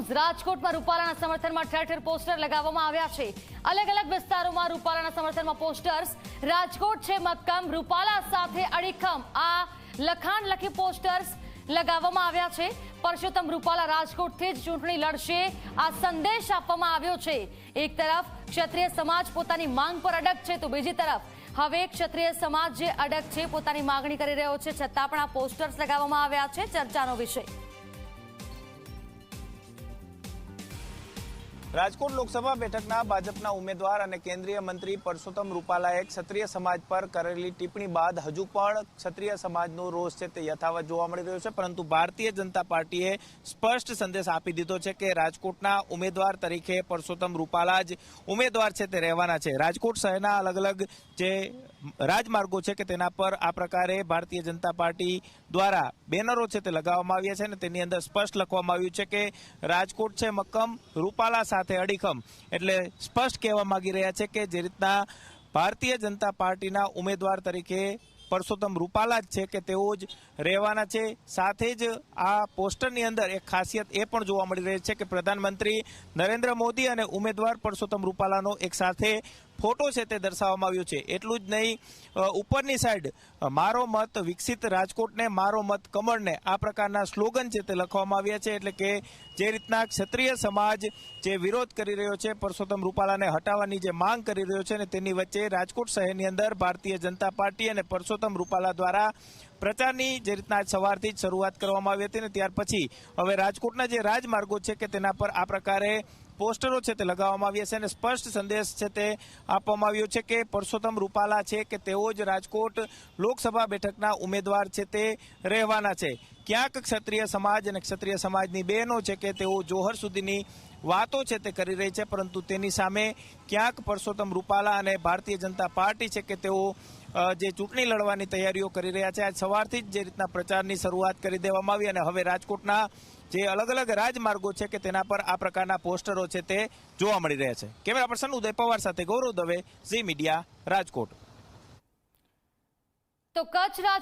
News. રાજકોટમાં રૂપાલાના સમર્થનમાં ઠેર ઠેર પોસ્ટર લગાવવામાં આવ્યા છે. અલગ અલગ વિસ્તારોમાં રૂપાલાના સમર્થનમાં પોસ્ટર્સ. રાજકોટ છે મક્કમ, રૂપાલા સાથે અડીખમ. આ લખાણ લખી પોસ્ટર્સ લગાવવામાં આવ્યા છે. પરસોત્તમ રૂપાલા રાજકોટથી જ ચૂંટણી લડશે. આ સંદેશ આપવામાં આવ્યો છે. એક તરફ, ક્ષત્રિય સમાજ પોતાની માંગ પર અડગ છે તો બીજી તરફ, હવે ક્ષત્રિય સમાજ જે અડગ છે પોતાની માગણી કરી રહ્યો છે, છતાં પણ આ પોસ્ટર્સ લગાવવામાં આવ્યા છે ચર્ચાનો વિષય. રાજકોટ લોકસભા બેઠકના ભાજપના ઉમેદવાર અને કેન્દ્રીય મંત્રી પરસોત્તમ રૂપાલાએ ક્ષત્રિય સમાજ પર કરેલી ટિપ્પણી બાદ હજુ પણ ક્ષત્રિય સમાજનો રોષ છે તે યથાવત જોવા મળી રહ્યો છે. પરંતુ ભારતીય જનતા પાર્ટીએ સ્પષ્ટ સંદેશ આપી દીધો છે કે રાજકોટના ઉમેદવાર તરીકે પરસોત્તમ રૂપાલા જ ઉમેદવાર છે તે રહેવાના છે. રાજકોટ શહેરના અલગ અલગ જે રાજમાર્ગો છે કે તેના પર આ પ્રકારે ભારતીય જનતા પાર્ટી દ્વારા બેનરો છે તે લગાવવામાં આવ્યા છે અને તેની અંદર સ્પષ્ટ લખવામાં આવ્યું છે કે રાજકોટ છે મક્કમ, રૂપાલા સાથે અડીખમ. એટલે સ્પષ્ટ કહેવા માંગી રહ્યા છે કે જે રીતના ભારતીય જનતા પાર્ટીના ઉમેદવાર તરીકે પરસોત્તમ રૂપાલા જ છે કે તેઓ જ રહેવાના છે. સાથે જ આ પોસ્ટરની અંદર એક ખાસિયત એ પણ જોવા મળી રહી છે કે પ્રધાનમંત્રી નરેન્દ્ર મોદી અને ઉમેદવાર પરસોત્તમ રૂપાલાનો એક સાથે ફોટો છે તે દર્શાવવામાં આવ્યો છે. એટલું જ નહીં ઉપરની સાઈડ મારો મત વિકસિત રાજકોટને, મારો મત કમળને, આ પ્રકારના સ્લોગન છે તે લખવામાં આવ્યા છે. એટલે કે જે રીતના ક્ષત્રિય સમાજ જે વિરોધ કરી રહ્યો છે, પરસોત્તમ રૂપાલાને હટાવવાની જે માંગ કરી રહ્યો છે ને તેની વચ્ચે રાજકોટ શહેરની અંદર ભારતીય જનતા પાર્ટી અને પરસોત્તમ રૂપાલા દ્વારા પ્રચારની જે રીતના સવારથી જ શરૂઆત કરવામાં આવી હતી ને ત્યાર પછી હવે રાજકોટના જે રાજમાર્ગો છે કે તેના પર આ પ્રકારે પોસ્ટરો છે તે લગાવવામાં આવ્યા છે અને સ્પષ્ટ સંદેશ છે તે આપવામાં આવ્યો છે કે પરસોત્તમ રૂપાલા છે કે તેઓ જ રાજકોટ લોકસભા બેઠકના ઉમેદવાર છે તે રહેવાના છે. ક્યાંક ક્ષત્રિય સમાજ અને ક્ષત્રિય સમાજની બહેનો છે કે તેઓ જોહર સુધીની વાતો છે તે કરી રહી છે, પરંતુ તેની સામે ક્યાંક પરસોત્તમ રૂપાલા અને ભારતીય જનતા પાર્ટી છે કે તેઓ જે ચૂંટણી લડવાની તૈયારીઓ કરી રહ્યા છે, આજ સવારથી જ જે રીતના પ્રચારની શરૂઆત કરી દેવામાં આવી અને હવે રાજકોટના જે અલગ અલગ રાજમાર્ગો છે કે તેના પર આ પ્રકારના પોસ્ટરો છે તે જોવા મળી રહ્યા છે. કેમેરા પર્સન ઉદય પવાર સાથે ગૌરવ દવે, ઝી મીડિયા, રાજકોટ. તો કચ્છ રાજ